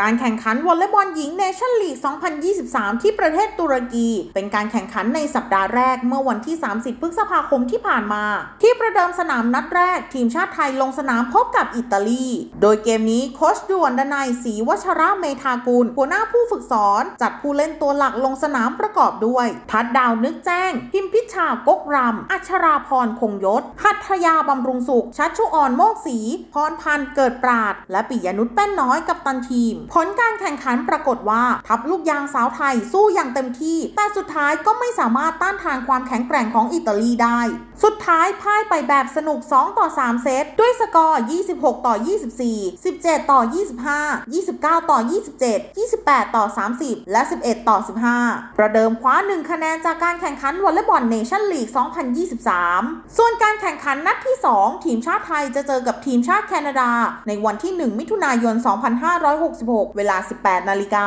การแข่งขันวอลเลย์บอลหญิงเนชั่นลีก 2023 ที่ประเทศตุรกี เป็นการแข่งขันในสัปดาห์แรกเมื่อวันที่ 30 พฤษภาคมที่ผ่านมา ที่ประเดิมสนามนัดแรก ทีมชาติไทยลงสนามพบกับอิตาลี โดยเกมนี้โคชด่วนดนัยศรีวัชระเมธากุลหัวหน้าผู้ฝึกสอน จัดผู้เล่นตัวหลักลงสนามประกอบด้วย ทัดดาวนึกแจ้ง พิมพิชากกรำอัชราพรคงยศหัตถยาบำรุงสุขชัชชุออนโมกศรีพรพันธ์เกิดปราด และปิยนุชแป้นน้อยกับตันทีมผลการแข่งขันปรากฏว่า ทัพลูกยางสาวไทยสู้อย่างเต็มที่ แต่สุดท้ายก็ไม่สามารถต้านทานความแข็งแกร่งของอิตาลีได้ สุดท้ายพ่ายไปแบบสนุก 2 ต่อ 3 เซต ด้วยสกอร์ 26 ต่อ 24 17 ต่อ 25 29 ต่อ 27 28 ต่อ 30 และ 11 ต่อ 15 ประเดิมคว้า 1 คะแนนจากการแข่งขันวอลเลย์บอลเนชั่นลีก 2023 ส่วนการแข่งขันนัดที่ 2 ทีมชาติไทยจะเจอกับทีมชาติแคนาดา ในวันที่ 1 มิถุนายน 2566 เวลา 18 นาฬิกา